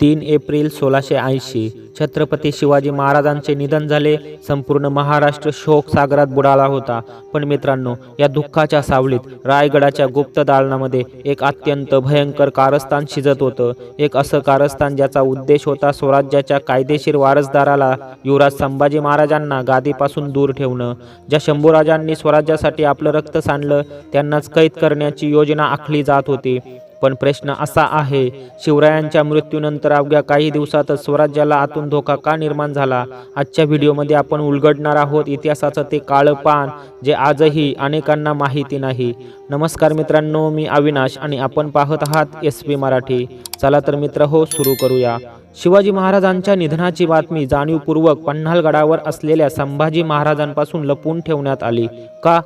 तीन एप्रिल सोळाशे ऐंशी. छत्रपती शिवाजी महाराजांचे निधन झाले. संपूर्ण महाराष्ट्र शोक सागरात बुडाला होता. पण मित्रांनो या दुःखाच्या सावलीत रायगडाच्या गुप्त दालनामध्ये एक अत्यंत भयंकर कारस्थान शिजत होतं. एक असं कारस्थान ज्याचा उद्देश होता स्वराज्याच्या कायदेशीर वारसदाराला युवराज संभाजी महाराजांना गादीपासून दूर ठेवणं. ज्या शंभूराजांनी स्वराज्यासाठी आपलं रक्त सांडलं त्यांनाच कैद करण्याची योजना आखली जात होती. पण प्रश्न असा आहे शिवरायांच्या मृत्यूनंतर अवघ्या काही दिवसातच स्वराज्याला आतून धोका का निर्माण झाला? आजच्या व्हिडिओमध्ये आपण उलगडणार आहोत इतिहासाचं ते काळं पान जे आजही अनेकांना माहिती नाही. नमस्कार मित्रांनो मी अविनाश आणि आपण पाहत आहात एस पी मराठी. चला तर मित्र हो सुरू करूया. शिवाजी महाराजांच्या निधनाची बातमी जाणीवपूर्वक पन्हाळगडावर असलेल्या संभाजी महाराजांपासून लपून ठेवण्यात आली. का?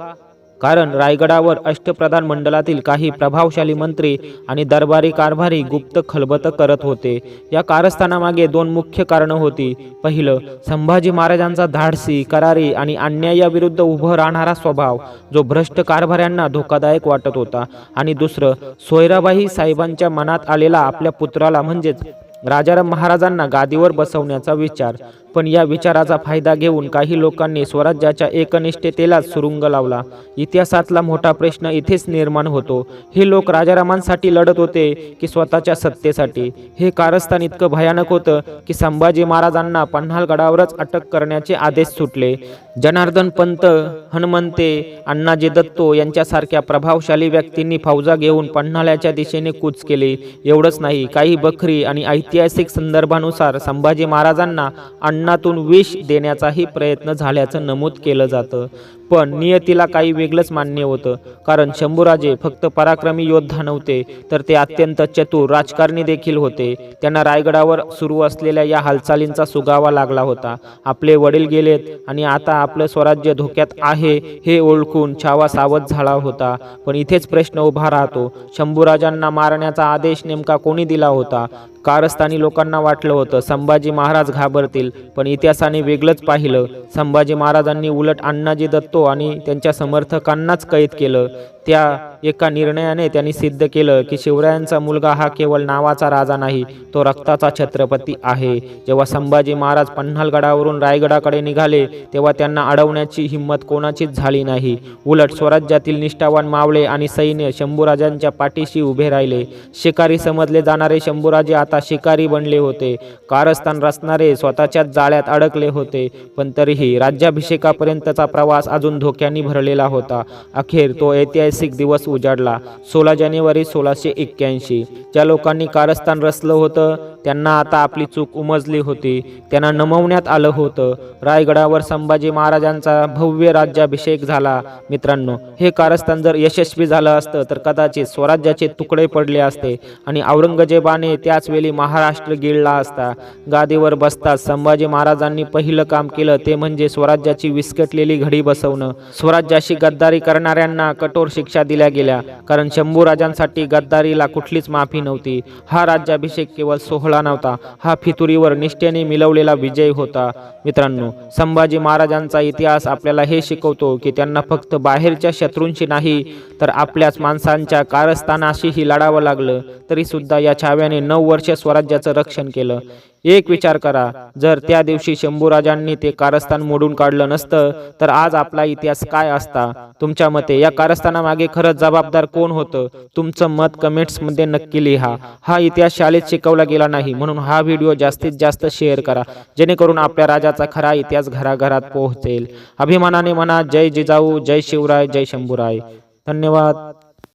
कारण रायगडावर अष्टप्रधान मंडळातील काही प्रभावशाली मंत्री आणि दरबारी कारभारी गुप्त खलबत करत होते. या कारस्थानामागे दोन मुख्य कारणं होती. पहिलं संभाजी महाराजांचा धाडसी करारी आणि अन्यायाविरुद्ध उभं राहणारा स्वभाव जो भ्रष्ट कारभाऱ्यांना धोकादायक वाटत होता. आणि दुसरं सोयराबाई साहेबांच्या मनात आलेला आपल्या पुत्राला म्हणजेच राजाराम महाराजांना गादीवर बसवण्याचा विचार. पण या विचाराचा फायदा घेऊन काही लोकांनी स्वराज्याच्या एकनिष्ठतेला सुरुंग लावला. इतिहासातला मोठा प्रश्न इथेच निर्माण होतो. हे लोक राजारामांसाठी लढत होते की स्वतःच्या सत्तेसाठी. हे कारस्थान इतकं भयानक होतं की संभाजी महाराजांना पन्हाळगडावरच अटक करण्याचे आदेश सुटले. जनार्दन पंत हनुमंते अण्णाजी दत्तो यांच्यासारख्या प्रभावशाली व्यक्तींनी फौजा घेऊन पन्हाळ्याच्या दिशेने कूच केले. एवढंच नाही काही बखरी आणि ऐतिहासिक ऐतिहासिक संदर्भानुसार संभाजी महाराजांना अन्नातून विष देण्याचाही प्रयत्न झाल्याचं नमूद केलं जातं. पण नियतीला काही वेगळंच मान्य होतं. कारण शंभूराजे फक्त पराक्रमी योद्धा नव्हते तर ते अत्यंत चतुर राजकारणी देखील होते. त्यांना रायगडावर सुरू असलेल्या या हालचालींचा सुगावा लागला होता. आपले वडील गेलेत आणि आता आपलं स्वराज्य धोक्यात आहे हे ओळखून छावा सावध झाला होता. पण इथेच प्रश्न उभा राहतो. शंभूराजांना मारण्याचा आदेश नेमका कोणी दिला होता? कारस्थानी लोकांना वाटलं होतं संभाजी महाराज घाबरतील. पण इतिहासाने वेगळंच पाहिलं. संभाजी महाराजांनी उलट अण्णाजी दत्त आणि त्यांच्या समर्थकांनाच कैद केलं. त्या एका निर्णयाने त्यांनी सिद्ध केलं की शिवरायांचा मुलगा हा केवळ नावाचा राजा नाही तो रक्ताचा छत्रपती आहे. जेव्हा संभाजी महाराज पन्हाळगडावरून रायगडाकडे निघाले तेव्हा त्यांना अडवण्याची हिंमत कोणाचीच झाली नाही. उलट स्वराज्यातील निष्ठावान मावळे आणि सैन्य शंभूराजांच्या पाठीशी उभे राहिले. शिकारी समजले जाणारे शंभूराजे आता शिकारी बनले होते. कारस्थान रचणारे स्वतःच्याच जाळ्यात अडकले होते पण तरीही राज्याभिषेकापर्यंतचा प्रवास अजून धोक्यांनी भरलेला होता. अखेर तो ऐतिहासिक दिवस उजाडला. सोळा जानेवारी सोळाशे एक्क्याऐंशी. ज्या लोकांनी कारस्थान रचलं होतं. त्यांना आता आपली चूक उमजली होती. त्यांना नमवण्यात आलं होतं. रायगडावर संभाजी महाराजांचा भव्य राज्याभिषेक झाला. मित्रांनो हे कारस्थान जर यशस्वी झालं असतं तर कदाचित स्वराज्याचे तुकडे पडले असते आणि औरंगजेबाने त्याच वेळी महाराष्ट्र गिळला असता. गादीवर बसताच संभाजी महाराजांनी पहिलं काम केलं ते म्हणजे स्वराज्याची विस्कटलेली घडी बसवणं. स्वराज्याशी गद्दारी करणाऱ्यांना कठोर शिक्षा दिल्या गेल्या कारण शंभूराजांसाठी गद्दारीला कुठलीच माफी नव्हती. हा राज्याभिषेक केवळ सोहळा नव्हता. हा फितुरीवर निष्ठेने मिळवलेला विजय होता. मित्रांनो संभाजी महाराजांचा इतिहास आपल्याला हे शिकवतो की त्यांना फक्त बाहेरच्या शत्रूंशी नाही तर आपल्याच माणसांच्या कारस्थानाशीही लढावं लागलं. तरी सुद्धा या छाव्याने नऊ वर्ष स्वराज्याचं रक्षण केलं. एक विचार करा जर त्या दिवशी शंभूराजांनी ते कारस्थान मोडून काढलं नसतं तर आज आपला इतिहास काय असता? तुमच्या मते या कारस्थानामागे खरंच जबाबदार कोण होतं? तुमचं मत कमेंट्समध्ये नक्की लिहा. हा इतिहास शाळेत शिकवला गेला नाही म्हणून हा व्हिडिओ जास्तीत जास्त शेअर करा जेणेकरून आपल्या राजाचा खरा इतिहास घराघरात पोहोचेल. अभिमानाने म्हणा जय जिजाऊ जय शिवराय जय शंभूराय. धन्यवाद.